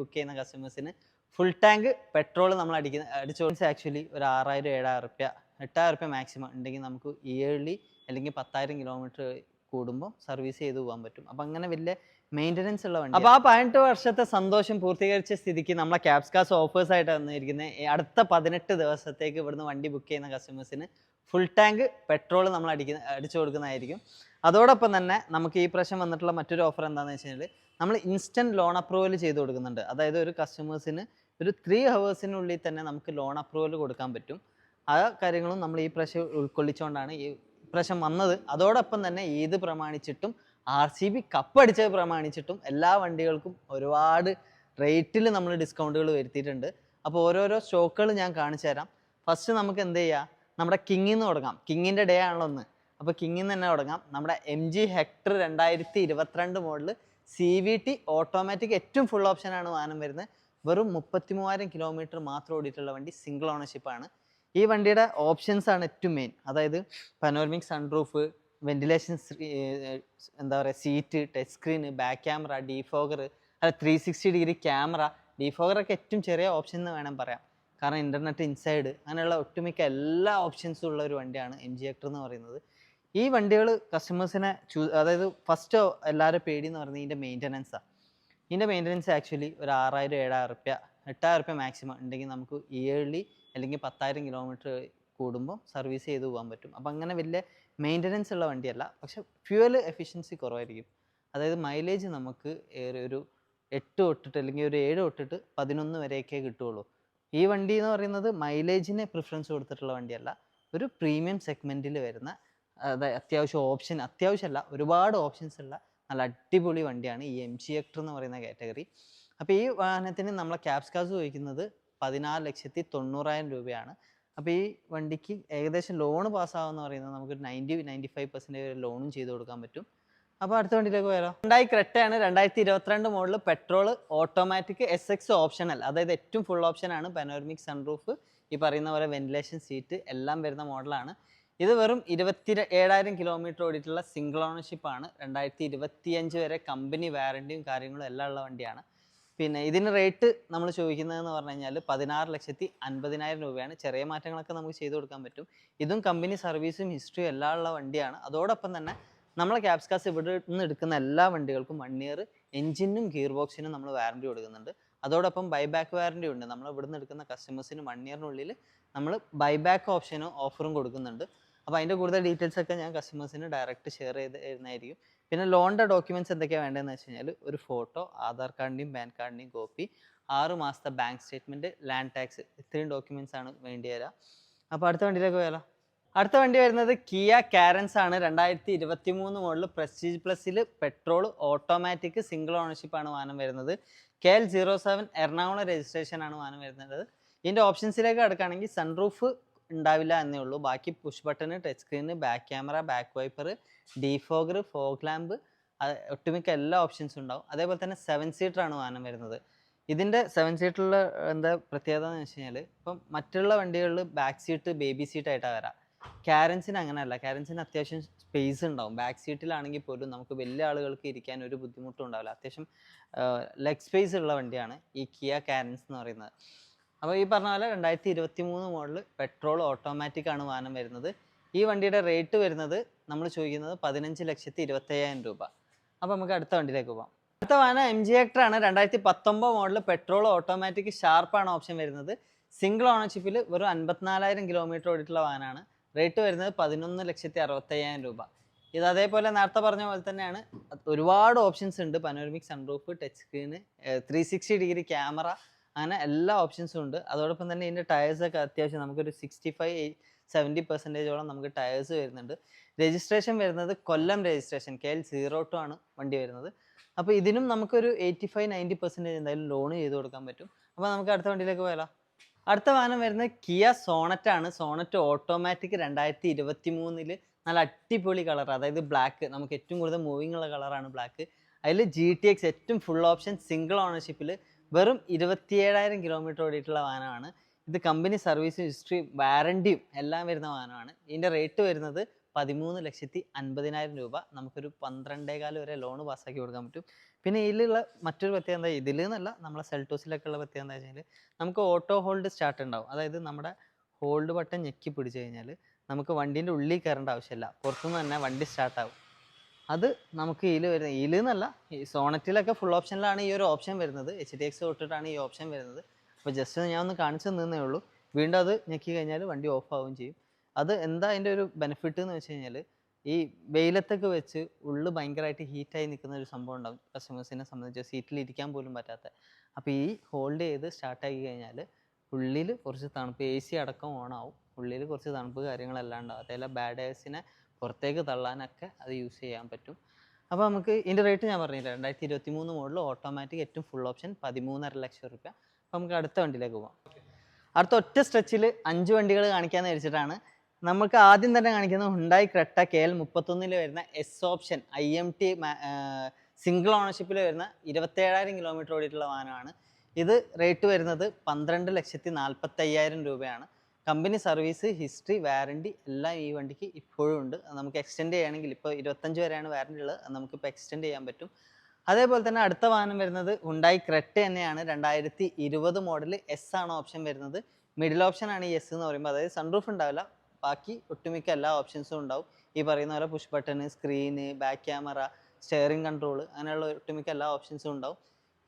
Book ചെയ്യുന്ന കസ്റ്റമേഴ്സിന് full tank petrol നമ്മൾ അടിക്കുന്ന അടിച്ചോളിച്ച് ആക്ച്വലി ഒരു ആറായിരം ഏഴായിരം റുപ്യ എട്ടായിരം റുപ്യ മാക്സിമം ഉണ്ടെങ്കിൽ നമുക്ക് ഇയർലി അല്ലെങ്കിൽ പത്തായിരം കിലോമീറ്റർ കൂടുമ്പോൾ സർവീസ് ചെയ്ത് പോകാൻ പറ്റും. അപ്പം അങ്ങനെ വലിയ മെയിന്റനൻസ് ഉള്ള വണ്ടി അപ്പോൾ ആ പതിനെട്ട് വർഷത്തെ സന്തോഷം പൂർത്തീകരിച്ച സ്ഥിതിക്ക് നമ്മളെ ക്യാബ്സ്കാസ് ഓഫേഴ്സ് ആയിട്ട് വന്നിരിക്കുന്നത് അടുത്ത പതിനെട്ട് ദിവസത്തേക്ക് ഇവിടുന്ന് വണ്ടി ബുക്ക് ചെയ്യുന്ന കസ്റ്റമേഴ്സിന് ഫുൾ ടാങ്ക് പെട്രോൾ നമ്മൾ അടിക്കുന്ന അടിച്ചു കൊടുക്കുന്നതായിരിക്കും. അതോടൊപ്പം തന്നെ നമുക്ക് ഈ പ്രശ്നം വന്നിട്ടുള്ള മറ്റൊരു ഓഫർ എന്താണെന്ന് വെച്ച് കഴിഞ്ഞാൽ നമ്മൾ ഇൻസ്റ്റന്റ് ലോൺ അപ്രൂവൽ ചെയ്ത് കൊടുക്കുന്നുണ്ട്. അതായത് ഒരു കസ്റ്റമേഴ്സിന് ഒരു ത്രീ ഹവേഴ്സിനുള്ളിൽ തന്നെ നമുക്ക് ലോൺ അപ്രൂവൽ കൊടുക്കാൻ പറ്റും. ആ കാര്യങ്ങളും നമ്മൾ ഈ പ്രശ്നം ഉൾക്കൊള്ളിച്ചുകൊണ്ടാണ് ഈ പ്രശ്നം വന്നത്. അതോടൊപ്പം തന്നെ ഏത് പ്രമാണിച്ചിട്ടും ആർ സി ബി കപ്പടിച്ചത് പ്രമാണിച്ചിട്ടും എല്ലാ വണ്ടികൾക്കും ഒരുപാട് റേറ്റിൽ നമ്മൾ ഡിസ്കൗണ്ടുകൾ വരുത്തിയിട്ടുണ്ട്. അപ്പോൾ ഓരോരോ സ്റ്റോക്കുകൾ ഞാൻ കാണിച്ചു തരാം. ഫസ്റ്റ് നമുക്ക് എന്ത് ചെയ്യാം? നമ്മുടെ കിങ്ങിൽ നിന്ന് തുടങ്ങാം. കിങ്ങിന്റെ ഡേ ആണല്ലോ ഒന്ന് അപ്പോൾ കിങ്ങിൽ നിന്ന് തന്നെ തുടങ്ങാം. നമ്മുടെ എം ജി ഹെക്ടർ രണ്ടായിരത്തി ഇരുപത്തിരണ്ട് model C V T automatic ഏറ്റവും ഫുൾ ഓപ്ഷനാണ് വാഹനം വരുന്നത്. വെറും മുപ്പത്തി മൂവായിരം കിലോമീറ്റർ മാത്രം ഓടിയിട്ടുള്ള വണ്ടി സിംഗിൾ ഓണർഷിപ്പ് ആണ്. ഈ വണ്ടിയുടെ ഓപ്ഷൻസ് ആണ് ഏറ്റവും മെയിൻ അതായത് പനോർമിക് സൺറൂഫ് വെന്റിലേഷൻ എന്താ പറയുക seat touch screen back camera defogger അല്ല ത്രീ സിക്സ്റ്റി ഡിഗ്രി ക്യാമറ ഡിഫോഗറൊക്കെ ഏറ്റവും ചെറിയ ഓപ്ഷൻ എന്ന് വേണം പറയാം. കാരണം ഇന്റർനെറ്റ് ഇൻസൈഡ് അങ്ങനെയുള്ള ഒട്ടുമിക്ക എല്ലാ ഓപ്ഷൻസും ഉള്ള ഒരു വണ്ടിയാണ് എം ജി ഹെക്ടർ എന്ന് പറയുന്നത്. ഈ വണ്ടികൾ കസ്റ്റമേഴ്സിനെ ചൂസ് അതായത് ഫസ്റ്റ് എല്ലാവരും പേടി എന്ന് പറഞ്ഞാൽ ഇതിന്റെ മെയിന്റനൻസാണ് ഇതിന്റെ മെയിന്റനൻസ് ആക്ച്വലി ഒരു ആറായിരം ഏഴായിരം റുപ്യ എട്ടായിരം റുപ്യ മാക്സിമം ഉണ്ടെങ്കിൽ നമുക്ക് ഇയർലി അല്ലെങ്കിൽ പത്തായിരം കിലോമീറ്റർ കൂടുമ്പോൾ സർവീസ് ചെയ്ത് പോകാൻ പറ്റും. അപ്പം അങ്ങനെ വലിയ മെയിന്റനൻസ് ഉള്ള വണ്ടിയല്ല. പക്ഷെ ഫ്യൂവൽ എഫിഷ്യൻസി കുറവായിരിക്കും. അതായത് മൈലേജ് നമുക്ക് ഒരു എട്ട് തൊട്ടിട്ട് അല്ലെങ്കിൽ ഒരു ഏഴ് തൊട്ടിട്ട് പതിനൊന്ന് വരെയൊക്കെ കിട്ടുകയുള്ളൂ. ഈ വണ്ടി എന്ന് പറയുന്നത് മൈലേജിനെ പ്രിഫറൻസ് കൊടുത്തിട്ടുള്ള വണ്ടിയല്ല. ഒരു പ്രീമിയം സെഗ്മെന്റിൽ വരുന്ന അതായത് അത്യാവശ്യം ഓപ്ഷൻ അത്യാവശ്യമല്ല ഒരുപാട് ഓപ്ഷൻസ് ഉള്ള നല്ല അടിപൊളി വണ്ടിയാണ് ഈ എം ജി എക്ടർ എന്ന് പറയുന്ന കാറ്റഗറി അപ്പോൾ ഈ വാഹനത്തിന് നമ്മളെ ക്യാപ്സ്കാസ് ചോദിക്കുന്നത് പതിനാല് ലക്ഷത്തി തൊണ്ണൂറായിരം രൂപയാണ്. അപ്പോൾ ഈ വണ്ടിക്ക് ഏകദേശം ലോൺ പാസ്സാവുമെന്ന് പറയുന്നത് നമുക്ക് നയന്റി നയന്റി ഫൈവ് പെർസെന്റേജ് ലോണും ചെയ്ത് കൊടുക്കാൻ പറ്റും. അപ്പോൾ അടുത്ത വണ്ടിയിലേക്ക് പോയാലോ? രണ്ടായി ക്രെട്ടയാണ് രണ്ടായിരത്തി ഇരുപത്തിരണ്ട് model petrol automatic S X optional അതായത് ഏറ്റവും ഫുൾ ഓപ്ഷനാണ് പനോർമിക് സൺറൂഫ് ഈ പറയുന്ന പോലെ വെന്റിലേഷൻ സീറ്റ് എല്ലാം വരുന്ന മോഡലാണ് ഇത് വെറും ഇരുപത്തി ഏഴായിരം കിലോമീറ്റർ ഓടിയിട്ടുള്ള സിംഗിൾ ഓണർഷിപ്പ് ആണ്. രണ്ടായിരത്തി ഇരുപത്തിയഞ്ച് വരെ കമ്പനി വാറണ്ടിയും കാര്യങ്ങളും എല്ലാം ഉള്ള വണ്ടിയാണ്. പിന്നെ ഇതിന് റേറ്റ് നമ്മൾ ചോദിക്കുന്നതെന്ന് പറഞ്ഞു കഴിഞ്ഞാൽ പതിനാറ് ലക്ഷത്തി അൻപതിനായിരം രൂപയാണ്. ചെറിയ മാറ്റങ്ങളൊക്കെ നമുക്ക് ചെയ്തു കൊടുക്കാൻ പറ്റും. ഇതും കമ്പനി സർവീസും ഹിസ്റ്ററിയും എല്ലാം ഉള്ള വണ്ടിയാണ്. അതോടൊപ്പം തന്നെ നമ്മളെ ക്യാപ്സ്കാസ് ഇവിടെ നിന്ന് എടുക്കുന്ന എല്ലാ വണ്ടികൾക്കും വൺ ഇയർ എഞ്ചിനും ഗിയർ ബോക്സിനും നമ്മൾ വാറണ്ടി കൊടുക്കുന്നുണ്ട്. അതോടൊപ്പം ബൈബാക്ക് വാറണ്ടി ഉണ്ട്. നമ്മൾ ഇവിടുന്ന് എടുക്കുന്ന കസ്റ്റമേഴ്സിന് വൺ ഇയറിനുള്ളിൽ നമ്മൾ ബൈബാക്ക് ഓപ്ഷനും ഓഫറും കൊടുക്കുന്നുണ്ട്. അപ്പോൾ അതിന്റെ കൂടുതൽ ഡീറ്റെയിൽസ് ഒക്കെ ഞാൻ കസ്റ്റമേഴ്സിന് ഡയറക്റ്റ് ഷെയർ ചെയ്ത് തരുന്നതായിരിക്കും. പിന്നെ ലോണിന്റെ ഡോക്യുമെന്റ്സ് എന്തൊക്കെയാണ് വേണ്ടതെന്ന് വെച്ച് കഴിഞ്ഞാൽ ഒരു ഫോട്ടോ ആധാർ കാർഡിന്റെയും പാൻ കാർഡിന്റെയും കോപ്പി ആറ് മാസത്തെ ബാങ്ക് സ്റ്റേറ്റ്മെന്റ് ലാൻഡ് ടാക്സ് ഇത്രയും ഡോക്യുമെന്റ്സ് ആണ് വേണ്ടി വരിക. അപ്പോൾ അടുത്ത വണ്ടിയിലേക്ക് പോയാലോ? അടുത്ത വണ്ടി വരുന്നത് കിയ കാരൻസ് ആണ്. രണ്ടായിരത്തി ഇരുപത്തി മൂന്ന് മോഡൽ പ്രസ്റ്റീജ് പ്ലസിൽ പെട്രോൾ ഓട്ടോമാറ്റിക് സിംഗിൾ ഓണർഷിപ്പ് ആണ് വാഹനം വരുന്നത്. K L zero seven Ernakulam registration ആണ് വാഹനം വരുന്നത്. ഇതിന്റെ ഓപ്ഷൻസിലേക്ക് കിടക്കുകയാണെങ്കിൽ സൺറൂഫ് ഉണ്ടാവില്ല എന്നേ ഉള്ളൂ. ബാക്കി push button touch screen back camera back wiper defogger fog lamp ഒട്ടുമിക്ക എല്ലാ ഓപ്ഷൻസും ഉണ്ടാവും. അതേപോലെ തന്നെ സെവൻ സീറ്റർ ആണ് വാഹനം വരുന്നത്. ഇതിന്റെ സെവൻ സീറ്ററിൽ എന്താ പ്രത്യേകത എന്ന് വെച്ച് കഴിഞ്ഞാൽ ഇപ്പം മറ്റുള്ള വണ്ടികളിൽ ബാക്ക് സീറ്റ് ബേബി സീറ്റ് ആയിട്ടാണ് വരാം. കാരൻസിന് അങ്ങനെയല്ല. കാരൻസിന് അത്യാവശ്യം സ്പേസ് ഉണ്ടാവും. ബാക്ക് സീറ്റിലാണെങ്കിൽ പോലും നമുക്ക് വലിയ ആളുകൾക്ക് ഇരിക്കാൻ ഒരു ബുദ്ധിമുട്ടും ഉണ്ടാവില്ല. അത്യാവശ്യം ലെഗ് സ്പേസ് ഉള്ള വണ്ടിയാണ് ഈ കിയ കാരൻസ് എന്ന് പറയുന്നത്. അപ്പോൾ ഈ പറഞ്ഞ പോലെ രണ്ടായിരത്തി ഇരുപത്തി മൂന്ന് മോഡൽ പെട്രോൾ ഓട്ടോമാറ്റിക് ആണ് വാഹനം വരുന്നത്. ഈ വണ്ടിയുടെ റേറ്റ് വരുന്നത് നമ്മൾ ചോദിക്കുന്നത് പതിനഞ്ച് ലക്ഷത്തി ഇരുപത്തയ്യായിരം രൂപ. അപ്പോൾ നമുക്ക് അടുത്ത വണ്ടിയിലേക്ക് പോകാം അടുത്ത വാഹനം എം ജി ഹെക്ടർ ആണ്. രണ്ടായിരത്തി പത്തൊമ്പത് മോഡൽ പെട്രോൾ ഓട്ടോമാറ്റിക് ഷാർപ്പാണ് ഓപ്ഷൻ വരുന്നത്. സിംഗിൾ ഓണർഷിപ്പിൽ വെറും അൻപത്തിനാലായിരം കിലോമീറ്റർ ഓടിയിട്ടുള്ള വാഹനമാണ്. റേറ്റ് വരുന്നത് പതിനൊന്ന് ലക്ഷത്തി അറുപത്തയ്യായിരം രൂപ. ഇത് അതേപോലെ നേരത്തെ പറഞ്ഞ പോലെ തന്നെയാണ്. ഒരുപാട് ഓപ്ഷൻസ് ഉണ്ട്. Panoramic sunroof touch screen three sixty degree camera അങ്ങനെ എല്ലാ ഓപ്ഷൻസും ഉണ്ട്. അതോടൊപ്പം തന്നെ ഇതിന്റെ ടയേഴ്സൊക്കെ അത്യാവശ്യം നമുക്കൊരു സിക്സ്റ്റി ഫൈവ് സെവന്റി പെർസെന്റേജോളം നമുക്ക് ടയേഴ്സ് വരുന്നുണ്ട്. രജിസ്ട്രേഷൻ വരുന്നത് Kollam registration K L zero two ആണ് വണ്ടി വരുന്നത്. അപ്പോൾ ഇതിനും നമുക്കൊരു എയ്റ്റി ഫൈവ് നയന്റി പെർസെന്റേജ് എന്തായാലും ലോൺ ചെയ്ത് കൊടുക്കാൻ പറ്റും. അപ്പോൾ നമുക്ക് അടുത്ത വണ്ടിയിലേക്ക് പോയാലോ? അടുത്ത വാഹനം വരുന്നത് കിയ സോണറ്റ് ആണ്. സോണറ്റ് ഓട്ടോമാറ്റിക് രണ്ടായിരത്തി ഇരുപത്തി മൂന്നിൽ നല്ല അടിപൊളി കളർ അതായത് ബ്ലാക്ക് നമുക്ക് ഏറ്റവും കൂടുതൽ മൂവിങ് ഉള്ള കളറാണ് ബ്ലാക്ക് അതിൽ ജി ടി എക്സ് ഏറ്റവും ഫുൾ ഓപ്ഷൻ സിംഗിൾ ഓണർഷിപ്പിൽ വെറും ഇരുപത്തിയേഴായിരം കിലോമീറ്റർ ഓടിയിട്ടുള്ള വാഹനമാണ്. ഇത് കമ്പനി സർവീസ് ഹിസ്റ്ററി വാറണ്ടിയും എല്ലാം വരുന്ന വാഹനമാണ്. ഇതിന്റെ റേറ്റ് വരുന്നത് പതിമൂന്ന് ലക്ഷത്തി അൻപതിനായിരം രൂപ. നമുക്കൊരു പന്ത്രണ്ടേകാൽ വരെ ലോൺ പാസ്സാക്കി കൊടുക്കാൻ പറ്റും. പിന്നെ ഇതിലുള്ള മറ്റൊരു പ്രത്യേകത എന്താ? ഇതിൽ നിന്നല്ല നമ്മളെ സെൽട്ടോസിലൊക്കെ ഉള്ള പ്രത്യേകത എന്താ വെച്ചാൽ നമുക്ക് ഓട്ടോ ഹോൾഡ് സ്റ്റാർട്ട് ഉണ്ടാവും. അതായത് നമ്മുടെ ഹോൾഡ് ബട്ടൺ ഞെക്കി പിടിച്ചു കഴിഞ്ഞാൽ നമുക്ക് വണ്ടീന്റെ ഉള്ളിൽ കയറേണ്ട ആവശ്യമില്ല. പുറത്തുനിന്ന് തന്നെ വണ്ടി സ്റ്റാർട്ട് ആവും. അത് നമുക്ക് ഇതിൽ വരുന്നത് ഇതിൽ എന്നല്ല ഈ സോണറ്റിലൊക്കെ ഫുൾ ഓപ്ഷനിലാണ് ഈ ഒരു ഓപ്ഷൻ വരുന്നത്. എച്ച് ഡി എക്സ് തൊട്ടിട്ടാണ് ഈ ഓപ്ഷൻ വരുന്നത്. അപ്പോൾ ജസ്റ്റ് ഞാൻ ഒന്ന് കാണിച്ചു തന്നേ ഉള്ളൂ. വീണ്ടും അത് ഞെക്കി കഴിഞ്ഞാൽ വണ്ടി ഓഫ് ആവുകയും ചെയ്യും. അത് എന്താ അതിന്റെ ഒരു ബെനിഫിറ്റ് എന്ന് വെച്ച് കഴിഞ്ഞാൽ ഈ വെയിലത്തൊക്കെ വെച്ച് ഉള്ളു ഭയങ്കരമായിട്ട് ഹീറ്റായി നിൽക്കുന്ന ഒരു സംഭവം ഉണ്ടാവും. കസ്റ്റമേഴ്സിനെ സംബന്ധിച്ച് സീറ്റിൽ ഇരിക്കാൻ പോലും പറ്റാത്ത. അപ്പോൾ ഈ ഹോൾഡ് ചെയ്ത് സ്റ്റാർട്ടാക്കി കഴിഞ്ഞാൽ ഉള്ളിൽ കുറച്ച് തണുപ്പ് എ സി അടക്കം ഓണാവും ഉള്ളിൽ കുറച്ച് തണുപ്പ് കാര്യങ്ങളെല്ലാം ഉണ്ടാവും. അതേപോലെ ബാഡ് എയർസിനെ പുറത്തേക്ക് തള്ളാനൊക്കെ അത് യൂസ് ചെയ്യാൻ പറ്റും. അപ്പോൾ നമുക്ക് ഇതിന്റെ റേറ്റ് ഞാൻ പറഞ്ഞില്ല രണ്ടായിരത്തി ഇരുപത്തി മൂന്ന് മോഡൽ ഓട്ടോമാറ്റിക് ഏറ്റവും ഫുൾ ഓപ്ഷൻ പതിമൂന്നര ലക്ഷം റുപ്യ. അപ്പോൾ നമുക്ക് അടുത്ത വണ്ടിയിലേക്ക് പോകാം അടുത്ത ഒറ്റ സ്ട്രെച്ചിൽ അഞ്ച് വണ്ടികൾ കാണിക്കാമെന്ന് വെച്ചിട്ടാണ് നമുക്ക് ആദ്യം തന്നെ കാണിക്കുന്നത് ഹുണ്ടായി ക്രെട്ട കെ എൽ മുപ്പത്തൊന്നിൽ വരുന്ന S option I M T single ഓണർഷിപ്പിൽ വരുന്ന ഇരുപത്തേഴായിരം കിലോമീറ്റർ ഓടിയിട്ടുള്ള വാഹനമാണ്. ഇത് റേറ്റ് വരുന്നത് പന്ത്രണ്ട് ലക്ഷത്തി നാൽപ്പത്തയ്യായിരം രൂപയാണ്. കമ്പനി സർവീസ് ഹിസ്റ്ററി വാറണ്ടി എല്ലാം ഈ വണ്ടിക്ക് ഇപ്പോഴും ഉണ്ട്. നമുക്ക് എക്സ്റ്റെൻഡ് ചെയ്യുകയാണെങ്കിൽ ഇപ്പോൾ ഇരുപത്തഞ്ച് വരെയാണ് വാറണ്ടി ഉള്ളത്. അത് നമുക്കിപ്പോൾ എക്സ്റ്റെൻഡ് ചെയ്യാൻ പറ്റും. അതേപോലെ തന്നെ അടുത്ത വാഹനം വരുന്നത് ഉണ്ടായി ക്രെട്ട തന്നെയാണ്. രണ്ടായിരത്തി ഇരുപത് മോഡൽ എസ് ആണ് ഓപ്ഷൻ വരുന്നത്. മിഡിൽ ഓപ്ഷൻ ആണ് ഈ എസ് എന്ന് പറയുമ്പോൾ. അതായത് സൺറൂഫ് ഉണ്ടാവില്ല. ബാക്കി ഒട്ടുമിക്ക എല്ലാ ഓപ്ഷൻസും ഉണ്ടാവും. ഈ പറയുന്ന പോലെ push button screen back camera steering control അങ്ങനെയുള്ള ഒട്ടുമിക്ക എല്ലാ ഓപ്ഷൻസും ഉണ്ടാവും.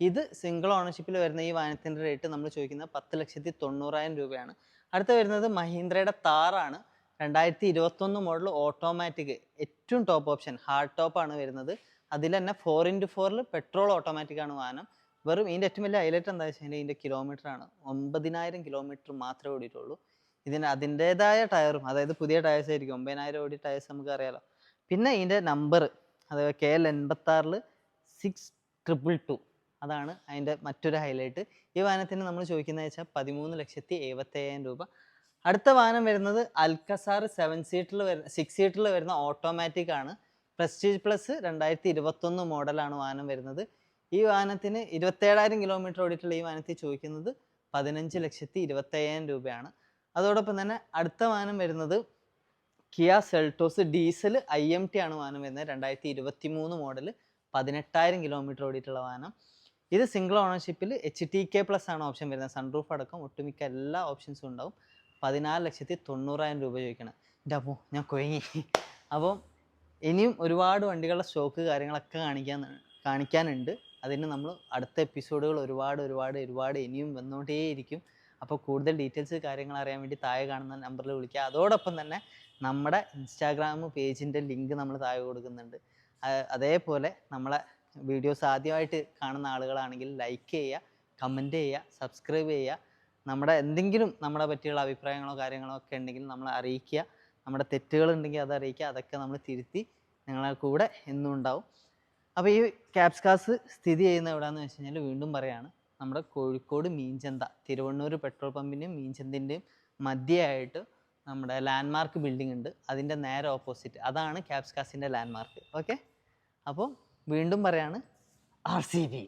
ഇത് സിംഗിൾ ഓണർഷിപ്പിൽ വരുന്ന ഈ വാഹനത്തിന്റെ റേറ്റ് നമ്മൾ ചോദിക്കുന്നത് പത്ത് ലക്ഷത്തി തൊണ്ണൂറായിരം രൂപയാണ്. അടുത്ത വരുന്നത് മഹീന്ദ്രയുടെ താറാണ്. രണ്ടായിരത്തി ഇരുപത്തൊന്ന് മോഡൽ ഓട്ടോമാറ്റിക് ഏറ്റവും ടോപ്പ് ഓപ്ഷൻ ഹാർഡ് ടോപ്പാണ് വരുന്നത്. അതിൽ തന്നെ ഫോർ ഇന്റു ഫോറിൽ പെട്രോൾ ഓട്ടോമാറ്റിക് ആണ് വാഹനം. വെറും ഇതിന്റെ ഏറ്റവും വലിയ ഹൈലൈറ്റ് എന്താ വെച്ചാൽ ഇതിന്റെ കിലോമീറ്റർ ആണ്. ഒമ്പതിനായിരം കിലോമീറ്റർ മാത്രമേ ഓടിയിട്ടുള്ളൂ. ഇതിന് അതിന്റേതായ ടയറും അതായത് പുതിയ ടയേഴ്സ് ആയിരിക്കും. ഒമ്പതിനായിരം ഓടി ടയേഴ്സ് നമുക്ക് അറിയാലോ. പിന്നെ ഇതിന്റെ നമ്പർ അതായത് കെ എൽ എൺപത്താറിൽ സിക്സ് ട്രിപ്പിൾ ടു അതാണ് അതിന്റെ മറ്റൊരു ഹൈലൈറ്റ് ഈ വാഹനത്തിന് നമ്മൾ ചോദിക്കുന്നത് വെച്ചാൽ പതിമൂന്ന് ലക്ഷത്തി എഴുപത്തയ്യായിരം രൂപ. അടുത്ത വാഹനം വരുന്നത് അൽക്കസാർ സെവൻ സീറ്റിൽ വരുന്ന സിക്സ് സീറ്റിൽ വരുന്ന ഓട്ടോമാറ്റിക് ആണ്. പ്രസ്റ്റീജ് പ്ലസ് രണ്ടായിരത്തി ഇരുപത്തൊന്ന് മോഡലാണ് വാഹനം വരുന്നത്. ഈ വാഹനത്തിന് ഇരുപത്തേഴായിരം കിലോമീറ്റർ ഓടിയിട്ടുള്ള ഈ വാഹനത്തിൽ ചോദിക്കുന്നത് പതിനഞ്ച് ലക്ഷത്തി ഇരുപത്തയ്യായിരം രൂപയാണ്. അതോടൊപ്പം തന്നെ അടുത്ത വാഹനം വരുന്നത് Kia Seltos diesel I M T ആണ് വാഹനം വരുന്നത്. രണ്ടായിരത്തി ഇരുപത്തി മൂന്ന് മോഡൽ പതിനെട്ടായിരം കിലോമീറ്റർ ഓടിയിട്ടുള്ള വാഹനം. ഇത് സിംഗിൾ ഓണർഷിപ്പിൽ എച്ച് ടി കെ പ്ലസ് ആണ് ഓപ്ഷൻ വരുന്നത്. സൺറൂഫ് അടക്കം ഒട്ടുമിക്ക എല്ലാ ഓപ്ഷൻസും ഉണ്ടാവും. പതിനാല് ലക്ഷത്തി തൊണ്ണൂറായിരം രൂപ ചോദിക്കണം. എന്റെ ഞാൻ കുഴങ്ങി അപ്പോൾ ഇനിയും ഒരുപാട് വണ്ടികളുടെ സ്റ്റോക്ക് കാര്യങ്ങളൊക്കെ കാണിക്കാൻ കാണിക്കാനുണ്ട്. അതിന് നമ്മൾ അടുത്ത എപ്പിസോഡുകൾ ഒരുപാട് ഒരുപാട് ഒരുപാട് ഇനിയും വന്നുകൊണ്ടേയിരിക്കും അപ്പോൾ കൂടുതൽ ഡീറ്റെയിൽസ് കാര്യങ്ങൾ അറിയാൻ വേണ്ടി താഴെ കാണുന്ന നമ്പറിൽ വിളിക്കുക അതോടൊപ്പം തന്നെ നമ്മുടെ ഇൻസ്റ്റാഗ്രാം പേജിന്റെ ലിങ്ക് നമ്മൾ താഴെ കൊടുക്കുന്നുണ്ട്. അതേപോലെ നമ്മളെ വീഡിയോസ് ആദ്യമായിട്ട് കാണുന്ന ആളുകളാണെങ്കിൽ ലൈക്ക് ചെയ്യുക കമന്റ് ചെയ്യുക സബ്സ്ക്രൈബ് ചെയ്യുക. നമ്മുടെ എന്തെങ്കിലും നമ്മളെ പറ്റിയുള്ള അഭിപ്രായങ്ങളോ കാര്യങ്ങളോ ഒക്കെ ഉണ്ടെങ്കിൽ നമ്മളെ അറിയിക്കുക. നമ്മുടെ തെറ്റുകൾ ഉണ്ടെങ്കിൽ അത് അറിയിക്കുക. അതൊക്കെ നമ്മൾ തിരുത്തി നിങ്ങളെ കൂടെ എന്നും ഉണ്ടാവും. അപ്പോൾ ഈ ക്യാപ്സ് കാസ് സ്ഥിതി ചെയ്യുന്ന എവിടെയാണെന്ന് വെച്ച് കഴിഞ്ഞാൽ വീണ്ടും പറയാണ്. നമ്മുടെ കോഴിക്കോട് മീൻചന്ത തിരുവണ്ണൂർ പെട്രോൾ പമ്പിന്റെയും മീൻചന്തിന്റെയും മധ്യയായിട്ട് നമ്മുടെ ലാൻഡ്മാർക്ക് ബിൽഡിംഗ് ഉണ്ട്. അതിന്റെ നേരെ ഓപ്പോസിറ്റ് അതാണ് ക്യാപ്സ് കാസിന്റെ ലാൻഡ്മാർക്ക് ഓക്കെ അപ്പോൾ വീണ്ടും പറയാണ് ആർ സി ബി.